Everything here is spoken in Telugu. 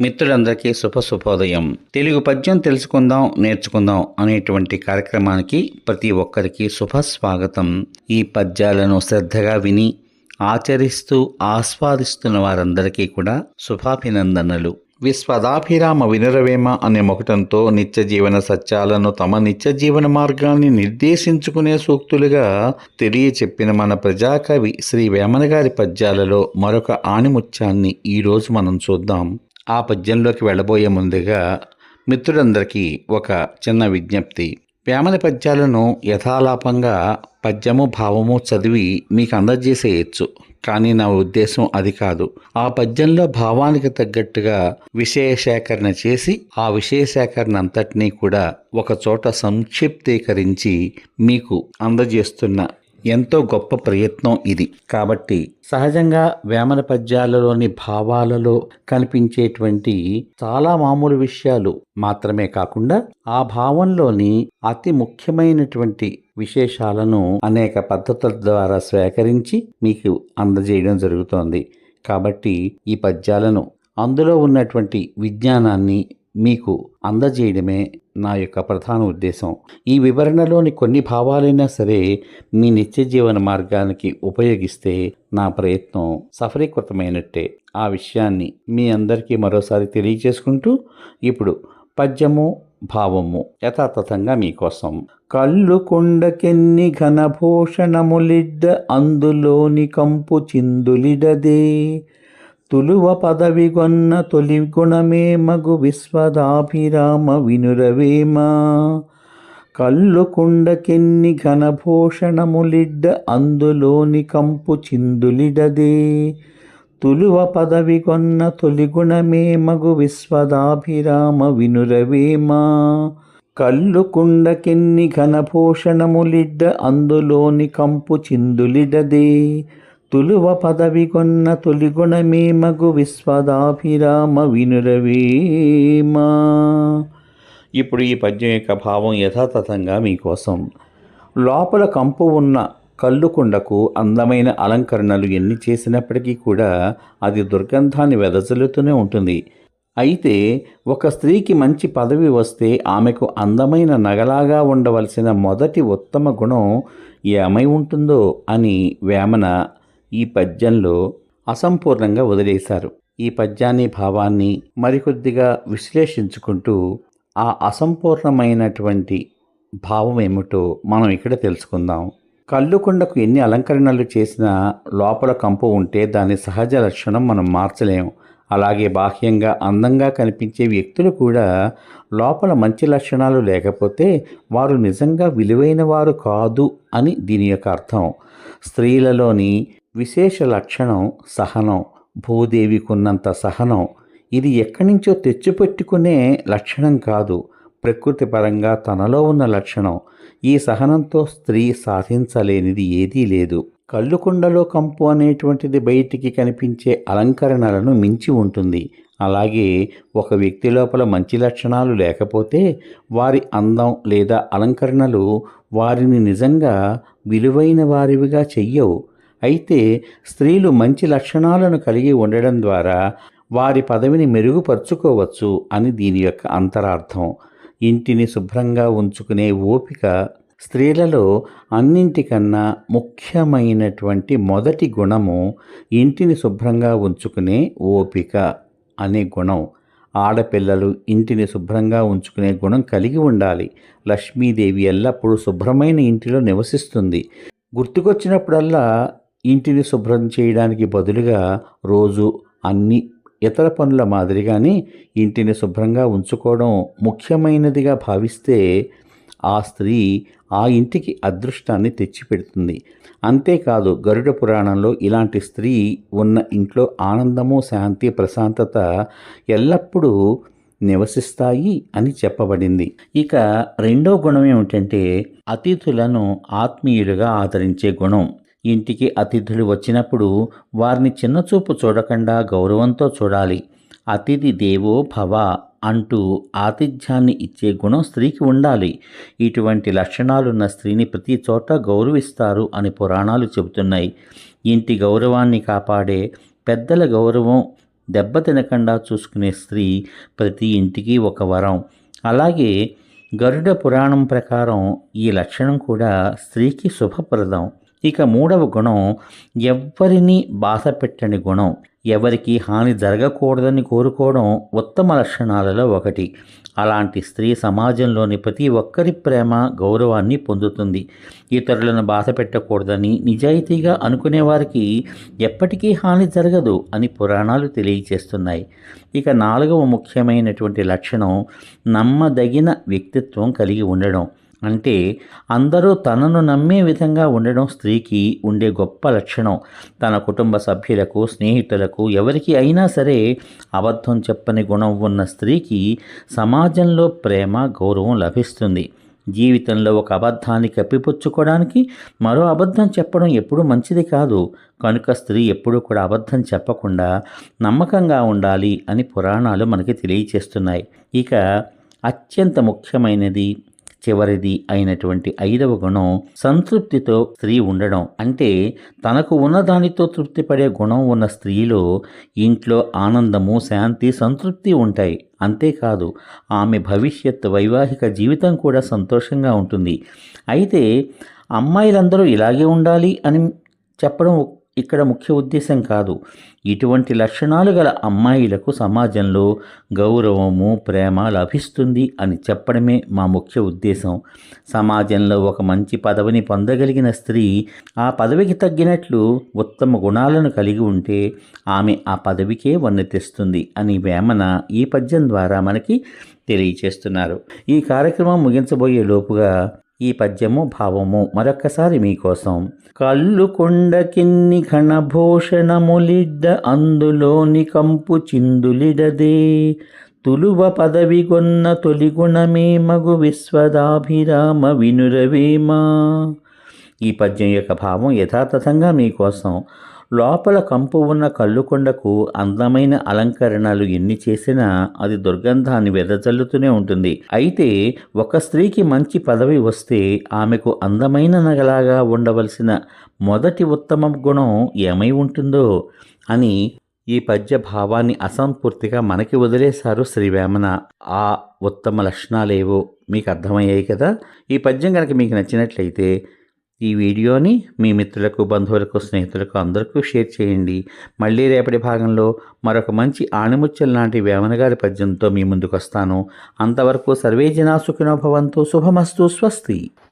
మిత్రులందరికీ శుభ శుభోదయం తెలుగు పద్యం తెలుసుకుందాం నేర్చుకుందాం అనేటువంటి కార్యక్రమానికి ప్రతి ఒక్కరికి శుభ స్వాగతం ఈ పద్యాలను శ్రద్ధగా విని ఆచరిస్తూ ఆస్వాదిస్తున్న వారందరికీ కూడా శుభాభినందనలు. విశ్వదాభిరామ వినురవేమ అనే మొకటంతో నిత్య జీవన సత్యాలను తమ నిత్య జీవన మార్గాన్ని నిర్దేశించుకునే సూక్తులుగా తెలియచెప్పిన మన ప్రజాకవి శ్రీ వేమన గారి పద్యాలలో మరొక ఆణిముత్యాన్ని ఈరోజు మనం చూద్దాం. ఆ పద్యంలోకి వెళ్ళబోయే ముందుగా మిత్రులందరికీ ఒక చిన్న విజ్ఞప్తి. వేమన పద్యాలను యథాలాపంగా పద్యము భావము చదివి మీకు అందజేసేయచ్చు. కానీ నా ఉద్దేశం అది కాదు. ఆ పద్యంలో భావానికి తగ్గట్టుగా విషయ సేకరణ చేసి ఆ విషయ సేకరణ అంతటినీ కూడా ఒక చోట సంక్షిప్తీకరించి మీకు అందజేస్తున్న ఎంతో గొప్ప ప్రయత్నం ఇది. కాబట్టి సహజంగా వేమన పద్యాలలోని భావాలలో కనిపించేటువంటి చాలా మామూలు విషయాలు మాత్రమే కాకుండా ఆ భావంలోని అతి ముఖ్యమైనటువంటి విశేషాలను అనేక పద్ధతుల ద్వారా సేకరించి మీకు అందజేయడం జరుగుతోంది. కాబట్టి ఈ పద్యాలను అందులో ఉన్నటువంటి విజ్ఞానాన్ని మీకు అందజేయడమే నా యొక్క ప్రధాన ఉద్దేశం. ఈ వివరణలోని కొన్ని భావాలైనా సరే మీ నిత్య జీవన మార్గానికి ఉపయోగిస్తే నా ప్రయత్నం సఫలీకృతమైనట్టే. ఆ విషయాన్ని మీ అందరికీ మరోసారి తెలియచేసుకుంటూ ఇప్పుడు పద్యము భావము యథాతథంగా మీకోసం కళ్ళు కొండకెన్ని ఘనభూషణములిడ్డ అందులోని కంపు చిందులిడదే. తులువ పదవి పదవిగొన్న తొలి గుణమే మగు విశ్వదాభిరామ వినురవేమ. కళ్ళు కుండకెన్ని ఘనభూషణములిడ్డ అందులోని కంపు చిందులిడదే. తులువ పదవి కొన్న తొలిగుణమే మగు విశ్వదాభిరామ వినురవేమ. కళ్ళు కుండకెన్ని ఘనభూషణములిడ్డ అందులోని కంపు చిందులిడదే. తులువ పదవి కొన్న తొలిగుణమే మగు విశ్వదాభిరామ ఇప్పుడు ఈ పద్యం యొక్క భావం యథాతథంగా మీకోసం. లోపల కంపు ఉన్న కళ్ళుకుండకు అందమైన అలంకరణలు ఎన్ని చేసినప్పటికీ కూడా అది దుర్గంధాన్ని వెదజల్లుతూనే ఉంటుంది. అయితే ఒక స్త్రీకి మంచి పదవి వస్తే ఆమెకు అందమైన నగలాగా ఉండవలసిన మొదటి ఉత్తమ గుణం ఏమై ఉంటుందో అని వేమన ఈ పద్యంలో అసంపూర్ణంగా వదిలేశారు. ఈ పద్యాన్ని భావాన్ని మరికొద్దిగా విశ్లేషించుకుంటూ ఆ అసంపూర్ణమైనటువంటి భావం ఏమిటో మనం ఇక్కడ తెలుసుకుందాం. కళ్ళుకొండకు ఎన్ని అలంకరణలు చేసినా లోపల కంపు ఉంటే దాని సహజ లక్షణం మనం మార్చలేము అలాగే బాహ్యంగా అందంగా కనిపించే వ్యక్తులు కూడా లోపల మంచి లక్షణాలు లేకపోతే వారు నిజంగా విలువైన వారు కాదు అని దీని యొక్క అర్థం. స్త్రీలలోని విశేష లక్షణం సహనం భూదేవికున్నంత సహనం. ఇది ఎక్కడి నుంచో తెచ్చిపెట్టుకునే లక్షణం కాదు. ప్రకృతి పరంగా తనలో ఉన్న లక్షణం. ఈ సహనంతో స్త్రీ సాధించలేనిది ఏదీ లేదు. కళ్ళుకుండలో కంపు అనేటువంటిది బయటికి కనిపించే అలంకరణలను మించి ఉంటుంది. అలాగే ఒక వ్యక్తి లోపల మంచి లక్షణాలు లేకపోతే వారి అందం లేదా అలంకరణలు వారిని నిజంగా విలువైన వారివిగా చెయ్యవు. అయితే స్త్రీలు మంచి లక్షణాలను కలిగి ఉండడం ద్వారా వారి పదవిని మెరుగుపరుచుకోవచ్చు అని దీని యొక్క అంతరార్థం. ఇంటిని శుభ్రంగా ఉంచుకునే ఓపిక స్త్రీలలో అన్నింటికన్నా ముఖ్యమైనటువంటి మొదటి గుణము ఇంటిని శుభ్రంగా ఉంచుకునే ఓపిక అనే గుణం. ఆడపిల్లలు ఇంటిని శుభ్రంగా ఉంచుకునే గుణం కలిగి ఉండాలి. లక్ష్మీదేవి ఎల్లప్పుడూ శుభ్రమైన ఇంటిలో నివసిస్తుంది. గుర్తుకొచ్చినప్పుడల్లా ఇంటిని శుభ్రం చేయడానికి బదులుగా రోజు అన్ని ఇతర పనుల మాదిరిగానే ఇంటిని శుభ్రంగా ఉంచుకోవడం ముఖ్యమైనదిగా భావిస్తే ఆ స్త్రీ ఆ ఇంటికి అదృష్టాన్ని తెచ్చిపెడుతుంది. అంతేకాదు గరుడ పురాణంలో ఇలాంటి స్త్రీ ఉన్న ఇంట్లో ఆనందము శాంతి ప్రశాంతత ఎల్లప్పుడూ నివసిస్తాయి అని చెప్పబడింది. ఇక రెండో గుణం ఏమిటంటే అతిథులను ఆత్మీయులుగా ఆదరించే గుణం. ఇంటికి అతిథులు వచ్చినప్పుడు వారిని చిన్నచూపు చూడకుండా గౌరవంతో చూడాలి. అతిథి దేవో భవ అంటూ ఆతిథ్యాన్ని ఇచ్చే గుణం స్త్రీకి ఉండాలి. ఇటువంటి లక్షణాలున్న స్త్రీని ప్రతి చోట గౌరవిస్తారు అని పురాణాలు చెబుతున్నాయి. ఇంటి గౌరవాన్ని కాపాడే పెద్దల గౌరవం దెబ్బ తినకుండా చూసుకునే స్త్రీ ప్రతి ఇంటికి ఒక వరం. అలాగే గరుడ పురాణం ప్రకారం ఈ లక్షణం కూడా స్త్రీకి శుభప్రదం. ఇక మూడవ గుణం ఎవ్వరిని బాధ పెట్టని గుణం. ఎవరికి హాని జరగకూడదని కోరుకోవడం ఉత్తమ లక్షణాలలో ఒకటి. అలాంటి స్త్రీ సమాజంలోని ప్రతి ఒక్కరి ప్రేమ గౌరవాన్ని పొందుతుంది. ఇతరులను బాధ పెట్టకూడదని నిజాయితీగా అనుకునే వారికి ఎప్పటికీ హాని జరగదు అని పురాణాలు తెలియచేస్తున్నాయి ఇక నాలుగవ ముఖ్యమైనటువంటి లక్షణం నమ్మదగిన వ్యక్తిత్వం కలిగి ఉండడం. అంటే అందరూ తనను నమ్మే విధంగా ఉండడం స్త్రీకి ఉండే గొప్ప లక్షణం. తన కుటుంబ సభ్యులకు స్నేహితులకు ఎవరికి అయినా సరే అబద్ధం చెప్పని గుణం ఉన్న స్త్రీకి సమాజంలో ప్రేమ గౌరవం లభిస్తుంది. జీవితంలో ఒక అబద్ధాన్ని కప్పిపుచ్చుకోవడానికి మరో అబద్ధం చెప్పడం ఎప్పుడూ మంచిది కాదు. కనుక స్త్రీ ఎప్పుడూ కూడా అబద్ధం చెప్పకుండా నమ్మకంగా ఉండాలి అని పురాణాలు మనకి తెలియచేస్తున్నాయి. ఇక అత్యంత ముఖ్యమైనది చివరిది అయినటువంటి ఐదవ గుణం సంతృప్తితో స్త్రీ ఉండడం. అంటే తనకు ఉన్నదానితో తృప్తి పడే గుణం ఉన్న స్త్రీలో ఇంట్లో ఆనందము శాంతి సంతృప్తి ఉంటాయి. అంతేకాదు ఆమె భవిష్యత్ వైవాహిక జీవితం కూడా సంతోషంగా ఉంటుంది. అయితే అమ్మాయిలందరూ ఇలాగే ఉండాలి అని చెప్పడం ఇక్కడ ముఖ్య ఉద్దేశం కాదు. ఇటువంటి లక్షణాలు గల అమ్మాయిలకు సమాజంలో గౌరవము ప్రేమ లభిస్తుంది అని చెప్పడమే మా ముఖ్య ఉద్దేశం. సమాజంలో ఒక మంచి పదవిని పొందగలిగిన స్త్రీ ఆ పదవికి తగ్గినట్లు ఉత్తమ గుణాలను కలిగి ఉంటే ఆమె ఆ పదవికే వన్నె తెస్తుంది అని వేమన ఈ పద్యం ద్వారా మనకి తెలియచేస్తున్నారు. ఈ కార్యక్రమం ముగించబోయే లోపుగా ఈ పద్యము భావము మరొక్కసారి మీకోసం. కళ్ళు కొండకిన్ని ఘనభూషణములిడ్డ అందులోని కంపు చిందులిడదే తులువ పదవి కొన్న మగు విశ్వదాభిరామ వినురవేమా. ఈ పద్యం యొక్క భావం యథాతథంగా మీకోసం. లోపల కంపు ఉన్న కళ్ళుకొండకు అందమైన అలంకరణలు ఎన్ని చేసినా అది దుర్గంధాన్ని వెదజల్లుతూనే ఉంటుంది. అయితే ఒక స్త్రీకి మంచి పదవి వస్తే ఆమెకు అందమైన నగలాగా ఉండవలసిన మొదటి ఉత్తమ గుణం ఏమై ఉంటుందో అని ఈ పద్య భావాన్ని అసంపూర్తిగా మనకి వదిలేశారు శ్రీవేమన. ఆ ఉత్తమ లక్షణాలేవో మీకు అర్థమయ్యాయి కదా? ఈ పద్యం కనుక మీకు నచ్చినట్లయితే ఈ వీడియోని మీ మిత్రులకు బంధువులకు స్నేహితులకు అందరికీ షేర్ చేయండి. మళ్ళీ రేపటి భాగంలో మరొక మంచి ఆణిముత్యం లాంటి వేమనగారి పద్యంతో మీ ముందుకు వస్తాను అంతవరకు సర్వే జనా సుఖినో శుభమస్తు స్వస్తి.